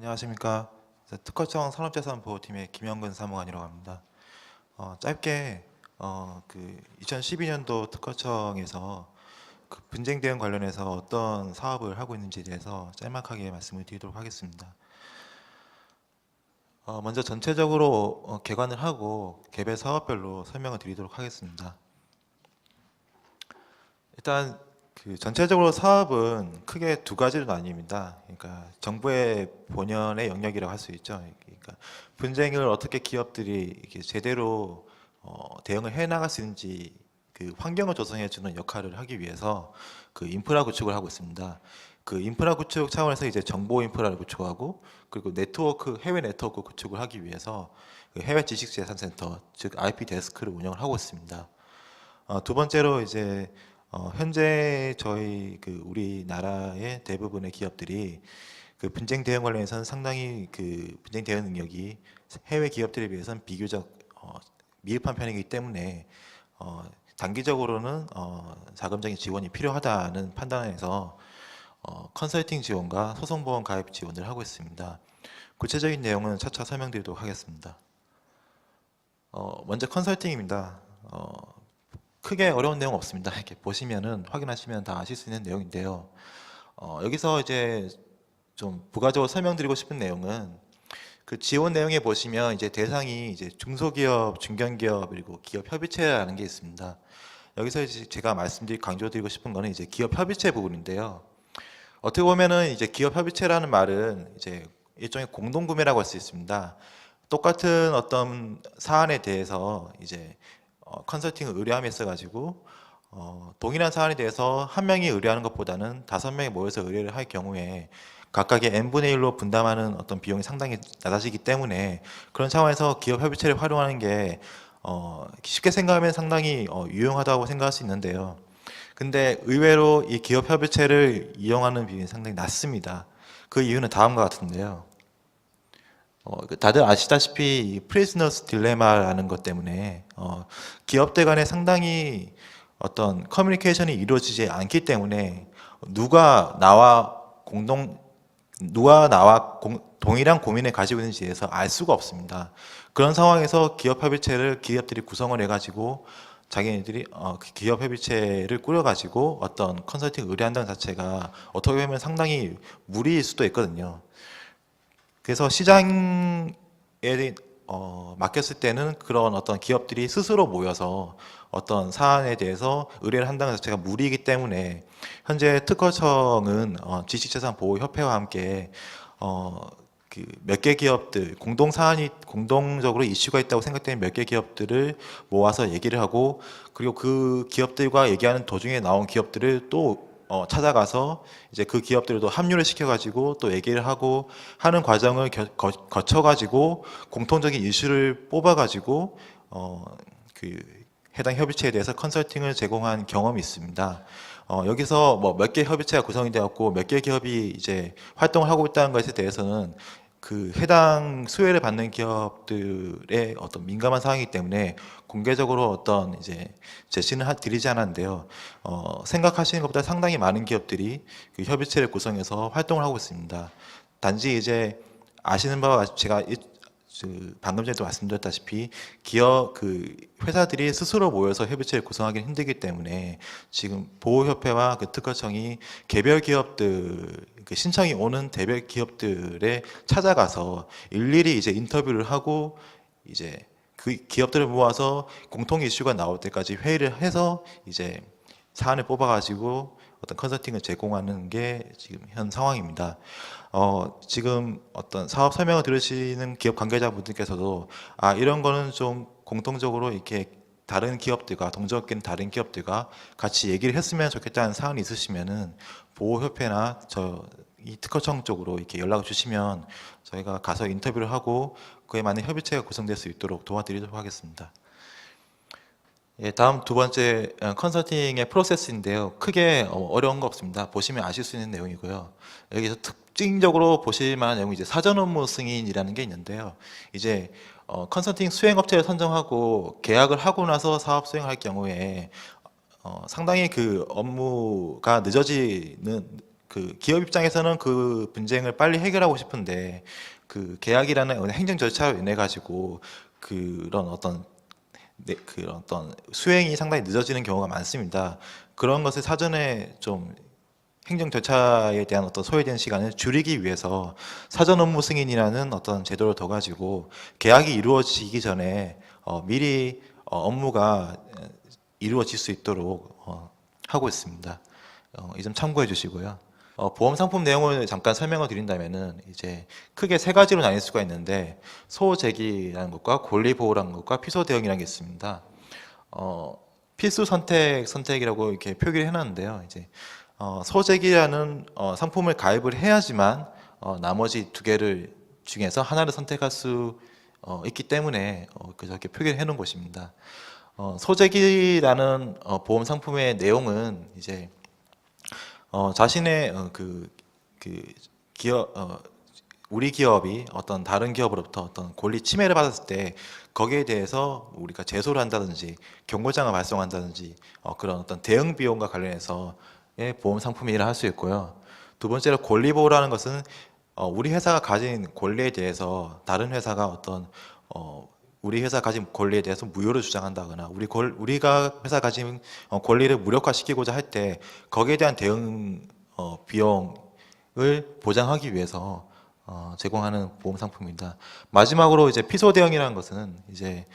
안녕하십니까. 특허청 산업재산보호팀의 김영근 사무관이라고 합니다. 어, 짧게 어, 그 2012년도 특허청에서 그 분쟁 대응 관련해서 어떤 사업을 하고 있는지에 대해서 짤막하게 말씀을 드리도록 하겠습니다. 어, 먼저 전체적으로 어, 개관을 하고 개별 사업별로 설명을 드리도록 하겠습니다. 일단 그 전체적으로 사업은 크게 두 가지로 나뉩니다. 그러니까 정부의 본연의 영역이라고 할 수 있죠. 그러니까 분쟁을 어떻게 기업들이 제대로 어, 대응을 해 나갈 수 있는지 그 환경을 조성해 주는 역할을 하기 위해서 그 인프라 구축을 하고 있습니다. 그 인프라 구축 차원에서 이제 정보 인프라를 구축하고 그리고 네트워크 해외 네트워크 구축을 하기 위해서 그 해외 지식재산센터 즉 IP 데스크를 운영을 하고 있습니다. 어, 두 번째로 이제 어, 현재 저희 그 우리나라의 대부분의 기업들이 그 분쟁 대응 관련해서는 상당히 그 분쟁 대응 능력이 해외 기업들에 비해서는 비교적 어, 미흡한 편이기 때문에 어, 단기적으로는 어, 자금적인 지원이 필요하다는 판단에서 어, 컨설팅 지원과 소송보험 가입 지원을 하고 있습니다. 구체적인 내용은 차차 설명드리도록 하겠습니다. 어, 먼저 컨설팅입니다. 어, 크게 어려운 내용 없습니다. 이렇게 보시면은 확인하시면 다 아실 수 있는 내용인데요. 어, 여기서 이제 좀 부가적으로 설명드리고 싶은 내용은 그 지원 내용에 보시면 이제 대상이 이제 중소기업, 중견기업 그리고 기업 협의체라는 게 있습니다. 여기서 이제 제가 말씀드리 강조드리고 싶은 거는 이제 기업 협의체 부분인데요. 어떻게 보면은 이제 기업 협의체라는 말은 이제 일종의 공동 구매라고 할 수 있습니다. 똑같은 어떤 사안에 대해서 이제 어, 컨설팅을 의뢰함에 있어 가지고 어, 동일한 사안에 대해서 한 명이 의뢰하는 것보다는 다섯 명이 모여서 의뢰를 할 경우에 각각의 n분의 1로 분담하는 어떤 비용이 상당히 낮아지기 때문에 그런 상황에서 기업 협의체를 활용하는 게 어, 쉽게 생각하면 상당히 어, 유용하다고 생각할 수 있는데요. 근데 의외로 이 기업 협의체를 이용하는 비율이 상당히 낮습니다. 그 이유는 다음과 같은데요. 어, 그 다들 아시다시피 이 프리즈너스 딜레마라는 것 때문에 어, 기업들 간에 상당히 어떤 커뮤니케이션이 이루어지지 않기 때문에 누가 나와 공동 누가 나와 공, 동일한 고민을 가지고 있는지에 대해서 알 수가 없습니다. 그런 상황에서 기업 협의체를 기업들이 구성을 해가지고 자기네들이 어, 그 기업 협의체를 꾸려가지고 어떤 컨설팅 의뢰한다는 자체가 어떻게 보면 상당히 무리일 수도 있거든요. 그래서 시장에 어, 맡겼을 때는 그런 어떤 기업들이 스스로 모여서 어떤 사안에 대해서 의뢰를 한다는 자체가 무리이기 때문에 현재 특허청은 어, 지식재산 보호 협회와 함께 어, 그 몇 개 기업들 공동 사안이 공동적으로 이슈가 있다고 생각되는 몇 개 기업들을 모아서 얘기를 하고 그리고 그 기업들과 얘기하는 도중에 나온 기업들을 또 어, 찾아가서 이제 그 기업들도 합류를 시켜가지고 또 얘기를 하고 하는 과정을 겨- 거, 거쳐가지고 공통적인 이슈를 뽑아가지고 어, 그 해당 협의체에 대해서 컨설팅을 제공한 경험이 있습니다. 어, 여기서 뭐 몇 개 협의체가 구성이 되었고 몇 개 기업이 이제 활동을 하고 있다는 것에 대해서는 그 해당 수혜를 받는 기업들의 어떤 민감한 사항이기 때문에 공개적으로 어떤 이제 제시는 하- 드리지 않았는데요. 어, 생각하시는 것보다 상당히 많은 기업들이 그 협의체를 구성해서 활동을 하고 있습니다. 단지 이제 아시는 바와 제가 방금 전에도 말씀드렸다시피 기업 그 회사들이 스스로 모여서 협의체를 구성하기는 힘들기 때문에 지금 보호협회와 그 특허청이 개별 기업들 그 신청이 오는 대별 기업들에 찾아가서 일일이 이제 인터뷰를 하고 이제 그 기업들을 모아서 공통 이슈가 나올 때까지 회의를 해서 이제 사안을 뽑아가지고 어떤 컨설팅을 제공하는 게 지금 현 상황입니다. 어, 지금 어떤 사업 설명을 들으시는 기업 관계자분들께서도 아, 이런 거는 좀 공통적으로 이렇게 다른 기업들과 동종업계는 다른 기업들과 같이 얘기를 했으면 좋겠다는 사안이 있으시면은 보호협회나 저 이 특허청 쪽으로 이렇게 연락을 주시면 저희가 가서 인터뷰를 하고 그에 맞는 협의체가 구성될 수 있도록 도와드리도록 하겠습니다. 예, 다음 두 번째 어, 컨설팅의 프로세스인데요. 크게 어, 어려운 거 없습니다. 보시면 아실 수 있는 내용이고요. 여기서 특징적으로 보실 만한 내용이 이제 사전 업무 승인이라는 게 있는데요. 이제 어, 컨설팅 수행업체를 선정하고 계약을 하고 나서 사업 수행할 경우에 어, 상당히 그 업무가 늦어지는 그 기업 입장에서는 그 분쟁을 빨리 해결하고 싶은데 그 계약이라는 행정 절차로 인해 가지고 그런 어떤 네, 그런 어떤 수행이 상당히 늦어지는 경우가 많습니다. 그런 것을 사전에 좀 행정 절차에 대한 어떤 소요된 시간을 줄이기 위해서 사전 업무 승인이라는 어떤 제도를 더 가지고 계약이 이루어지기 전에 어, 미리 어, 업무가 이루어질 수 있도록 어, 하고 있습니다. 어, 이점 참고해 주시고요. 어, 보험 상품 내용을 잠깐 설명을 드린다면은 이제 크게 세 가지로 나뉠 수가 있는데 소재기라는 것과 권리 보호라는 것과 피소 대응이라는 게 있습니다. 어, 필수 선택 선택이라고 이렇게 표기를 해놨는데요. 이제 어, 소재기라는 어, 상품을 가입을 해야지만 어, 나머지 두 개를 중에서 하나를 선택할 수 어, 있기 때문에 어, 그렇게 표기를 해놓은 것입니다. 어, 소재기라는 어, 보험 상품의 내용은 이제 어, 자신의 어, 그, 그 기업 어, 우리 기업이 어떤 다른 기업으로부터 어떤 권리 침해를 받았을 때 거기에 대해서 우리가 제소를 한다든지 경고장을 발송한다든지 어, 그런 어떤 대응 비용과 관련해서 의 보험 상품이라 할 수 있고요. 두 번째로 권리 보호라는 것은 어, 우리 회사가 가진 권리에 대해서 다른 회사가 어떤 어, 우리 회사 가진 권리에 대해서 무효를 주장한다거나 우리 권, 우리가 회사 가진 어, 권리를 무력화시키고자 할 때 거기에 대한 대응 어, 비용을 보장하기 위해서 어, 제공하는 보험 상품입니다. 마지막으로 이제 피소 대응이라는 것은 이제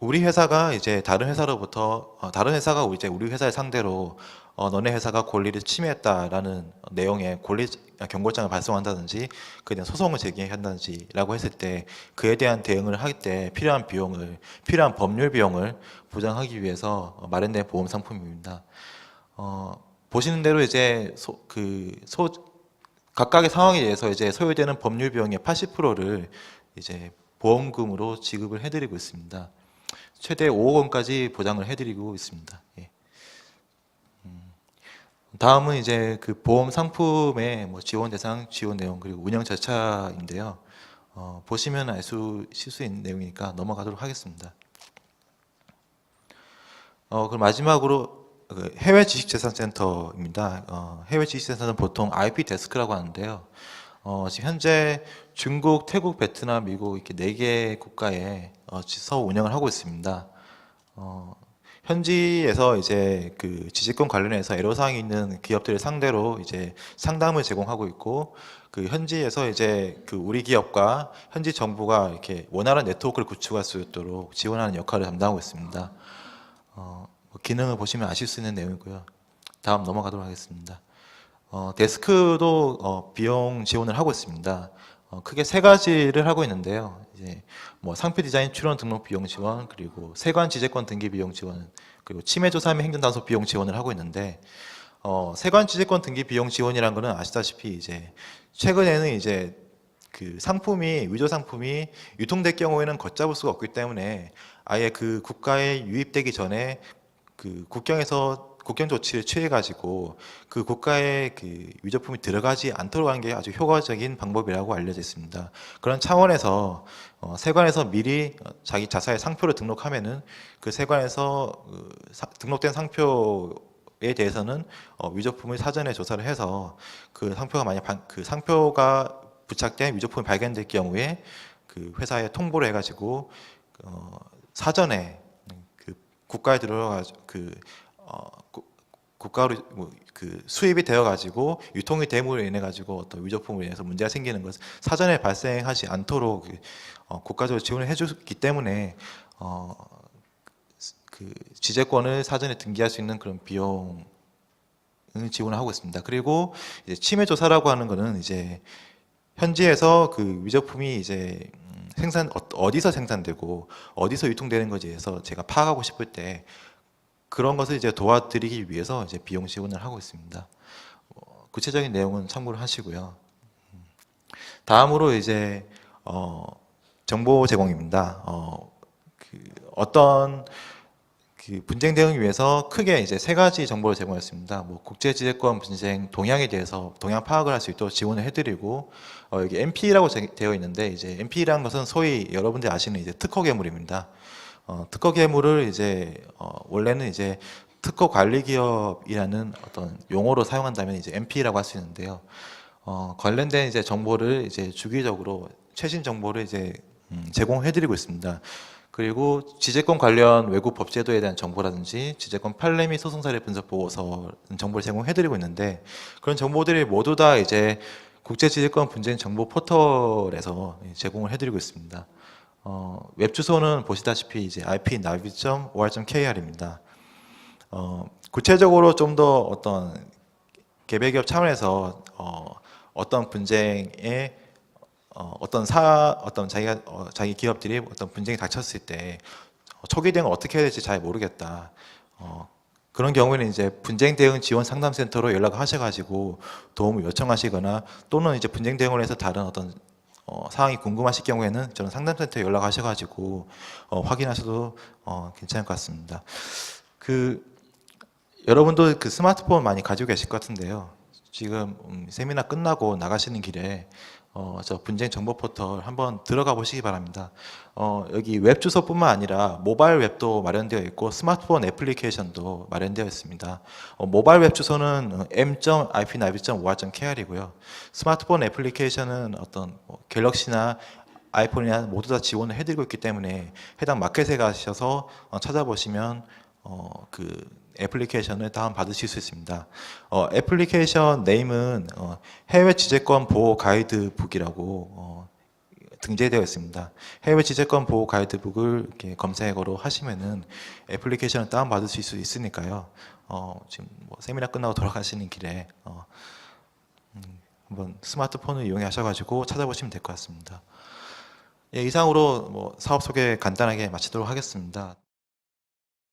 우리 회사가 이제 다른 회사로부터 어, 다른 회사가 이제 우리 회사를 상대로 어, 너네 회사가 권리를 침해했다라는 내용의 권리 경고장을 발송한다든지 그에 대한 소송을 제기한다든지라고 했을 때 그에 대한 대응을 할 때 필요한 비용을 필요한 법률 비용을 보장하기 위해서 마련된 보험 상품입니다. 어, 보시는 대로 이제 소, 그 소, 각각의 상황에 대해서 이제 소요되는 법률 비용의 80%를 이제 보험금으로 지급을 해드리고 있습니다. 최대 5억 원까지 보장을 해드리고 있습니다. 예. 음, 다음은 이제 그 보험 상품의 뭐 지원 대상, 지원 내용 그리고 운영 절차인데요. 어, 보시면 알 수 있을 수 있는 내용이니까 넘어가도록 하겠습니다. 어, 그럼 마지막으로 그 해외 지식재산센터입니다. 어, 해외 지식재산은 보통 IP 데스크라고 하는데요. 어, 지금 현재 중국, 태국, 베트남, 미국 이렇게 네 개 국가에 어, 서 운영을 하고 있습니다. 어, 현지에서 이제 그 지식권 관련해서 애로사항이 있는 기업들을 상대로 이제 상담을 제공하고 있고 그 현지에서 이제 그 우리 기업과 현지 정부가 이렇게 원활한 네트워크를 구축할 수 있도록 지원하는 역할을 담당하고 있습니다. 어, 뭐 기능을 보시면 아실 수 있는 내용이고요. 다음 넘어가도록 하겠습니다. 어, 데스크도 어, 비용 지원을 하고 있습니다. 어, 크게 세 가지를 하고 있는데요. 이제 뭐 상표 디자인 출원 등록 비용 지원, 그리고 세관 지재권 등기 비용 지원, 그리고 치매 조사 및 행정 단속 비용 지원을 하고 있는데 어, 세관 지재권 등기 비용 지원이란 거는 아시다시피 이제 최근에는 이제 그 상품이 위조 상품이 유통될 경우에는 걷잡을 수가 없기 때문에 아예 그 국가에 유입되기 전에 그 국경에서 국경 조치를 취해 가지고 그 국가에 그 위조품이 들어가지 않도록 하는 게 아주 효과적인 방법이라고 알려져 있습니다. 그런 차원에서 어, 세관에서 미리 어, 자기 자사의 상표를 등록하면은 그 세관에서 그 사- 등록된 상표 에 대해서는 어, 위조품을 사전에 조사를 해서 그 상표가 만약 반- 그 상표가 부착된 위조품이 발견될 경우에 그 회사에 통보를 해가지고 어, 사전에 그 국가에 들어가지고 그 어, 국- 국가로 뭐그 수입이 되어 가지고 유통이 됨으로 인해 가지고 어떤 위조품으로 인해서 문제가 생기는 것을 사전에 발생하지 않도록 그, 어, 국가적으로 지원을 해주기 때문에 어, 그 지재권을 사전에 등기할 수 있는 그런 비용 을 지원을 하고 있습니다. 그리고 이제 침해 조사라고 하는 거는 이제 현지에서 그 위조품이 이제 음, 생산 어- 어디서 생산되고 어디서 유통되는 대해서 제가 파악하고 싶을 때 그런 것을 이제 도와드리기 위해서 이제 비용 지원을 하고 있습니다. 어, 구체적인 내용은 참고를 하시고요. 음. 다음으로 이제 어, 정보 제공입니다. 어, 그 어떤 그 분쟁 대응을 위해서 크게 이제 세 가지 정보를 제공했습니다. 뭐 국제지대권 분쟁 동향에 대해서 동향 파악을 할 수 있도록 지원을 해드리고 어, 여기 MP라고 되어 있는데 이제 MP라는 것은 소위 여러분들이 아시는 이제 특허 괴물입니다. 어, 특허 괴물을 이제 어, 원래는 이제 특허 관리 기업이라는 어떤 용어로 사용한다면 이제 MP라고 할 수 있는데요. 어, 관련된 이제 정보를 이제 주기적으로 최신 정보를 이제 음, 제공해드리고 있습니다. 그리고 지재권 관련 외국 법제도에 대한 정보라든지 지재권 판례 및 소송 사례 분석 보고서 정보를 제공해드리고 있는데 그런 정보들이 모두 다 이제 국제 지재권 분쟁 정보 포털에서 제공을 해드리고 있습니다. 어, 웹 주소는 보시다시피 이제 ipnavi.or.kr입니다. 어, 구체적으로 좀 더 어떤 개별기업 차원에서 어, 어떤 분쟁에 어, 어떤 사 어떤 자기가 어, 자기 기업들이 어떤 분쟁이 닥쳤을 때 어, 초기 대응을 어떻게 해야 될지 잘 모르겠다. 어, 그런 경우에는 이제 분쟁 대응 지원 상담센터로 연락을 하셔가지고 도움을 요청하시거나 또는 이제 분쟁 대응을 해서 다른 어떤 어, 사항이 궁금하실 경우에는 저는 상담센터에 연락하셔가지고 어, 확인하셔도 어, 괜찮을 것 같습니다. 그 여러분도 그 스마트폰 많이 가지고 계실 것 같은데요. 지금 음, 세미나 끝나고 나가시는 길에 어, 저 분쟁 정보 포털 한번 들어가 보시기 바랍니다. 어, 여기 웹 주소뿐만 아니라 모바일 웹도 마련되어 있고 스마트폰 애플리케이션도 마련되어 있습니다. 어, 모바일 웹 주소는 m.ipnavi.or.kr이고요. 스마트폰 애플리케이션은 어떤 뭐 갤럭시나 아이폰이나 모두 다 지원을 해드리고 있기 때문에 해당 마켓에 가셔서 어, 찾아보시면 어, 그 애플리케이션을 다운 받으실 수 있습니다. 어, 애플리케이션 네임은 어, 해외 지재권 보호 가이드북이라고 어, 등재되어 있습니다. 해외 지재권 보호 가이드북을 검색어로 하시면은 애플리케이션을 다운 받으실 수 있으니까요. 어, 지금 뭐 세미나 끝나고 돌아가시는 길에 어, 음, 한번 스마트폰을 이용하셔가지고 찾아보시면 될 것 같습니다. 예, 이상으로 뭐 사업 소개 간단하게 마치도록 하겠습니다.